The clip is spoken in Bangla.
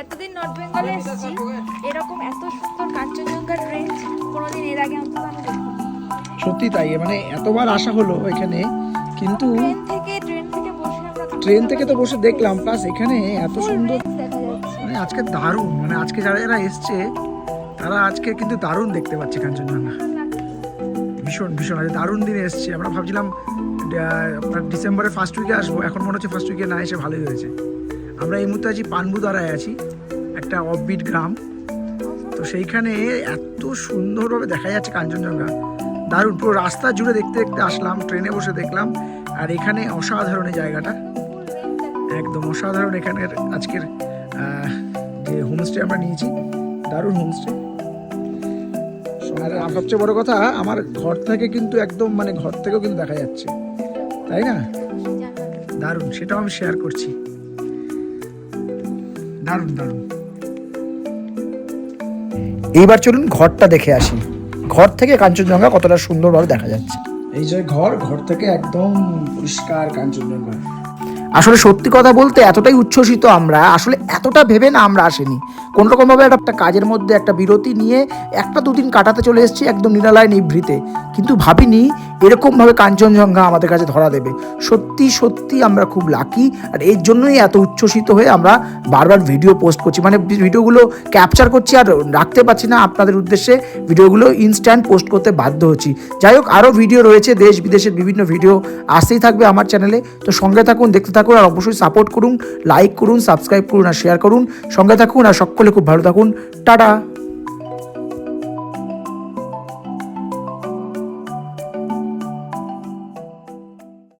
এতদিন নর্থ বেঙ্গলে এসেছি এরকম এত সুন্দর কাঞ্চনজঙ্ঘার রেঞ্জ কোনোদিন এর আগে অন্তত আমি সত্যি তাই মানে এতবার আসা হলো এখানে কিন্তু ট্রেন থেকে ট্রেন থেকে বসে আমরা ট্রেন থেকে তো বসে দেখলাম প্লাস এখানে এত সুন্দর মানে আজকে দারুণ মানে আজকে যারা যারা এসছে তারা আজকে কিন্তু দারুণ দেখতে পাচ্ছে কাঞ্চনজঙ্ঘা। ভীষণ ভীষণ আজ দারুণ দিনে এসছে। আমরা ভাবছিলাম আপনার ডিসেম্বরের ফার্স্ট উইকে আসব এখন মনে হচ্ছে ফার্স্ট উইকে না এসে ভালোই হয়েছে। আমরা এই মুহূর্তে আছি পানবু পানবুদারায় আছি একটা অফবিট গ্রাম। তো সেইখানে এত সুন্দরভাবে দেখা যাচ্ছে কাঞ্চনজঙ্ঘা। দারুণ পুরো রাস্তা জুড়ে দেখতে দেখতে আসলাম ট্রেনে বসে দেখলাম আর এখানে অসাধারণ এই জায়গাটা। একদম অসাধারণ এখানের আজকের যে হোমস্টে আমরা নিয়েছি দারুণ হোমস্টে আর সবচেয়ে বড় কথা আমার ঘর থেকে কিন্তু একদম মানে ঘর থেকেও কিন্তু দেখা যাচ্ছে। তাই না? দারুণ সেটাও আমি শেয়ার করছি। দারুণ দারুণ। এইবার চলুন ঘরটা দেখে আসি। ঘর থেকে কাঞ্চনজঙ্ঘা কতটা সুন্দরভাবে দেখা যাচ্ছে। এই যে ঘর ঘর থেকে একদম পরিষ্কার কাঞ্চনজঙ্ঘা। আসলে সত্যি কথা বলতে এতটাই উচ্ছ্বসিত আমরা আসলে এতটা ভেবে না আমরা আসিনি। কোন রকমভাবে একটা কাজের মধ্যে একটা বিরতি নিয়ে একটা দুদিন কাটাতে চলে এসেছি একদম নিরালায় নিভৃতে। কিন্তু ভাবিনি এরকমভাবে কাঞ্চনজঙ্ঘা আমাদের কাছে ধরা দেবে। সত্যি সত্যি আমরা খুব লাকি আর এর জন্যই এত উচ্ছ্বসিত হয়ে আমরা বারবার ভিডিও পোস্ট করছি। মানে ভিডিওগুলো ক্যাপচার করছি আর রাখতে পারছি না আপনাদের উদ্দেশ্যে। ভিডিওগুলো ইনস্ট্যান্ট পোস্ট করতে বাধ্য হচ্ছি। যাই হোক, আরও ভিডিও রয়েছে, দেশ বিদেশের বিভিন্ন ভিডিও আসতেই থাকবে আমার চ্যানেলে তো সঙ্গে থাকুন, দেখতে থাকুন আর অবশ্যই সাপোর্ট করুন লাইক করুন সাবস্ক্রাইব করুন আর শেয়ার করুন। সঙ্গে থাকুন আর সকলে খুব ভালো থাকুন। টাটা।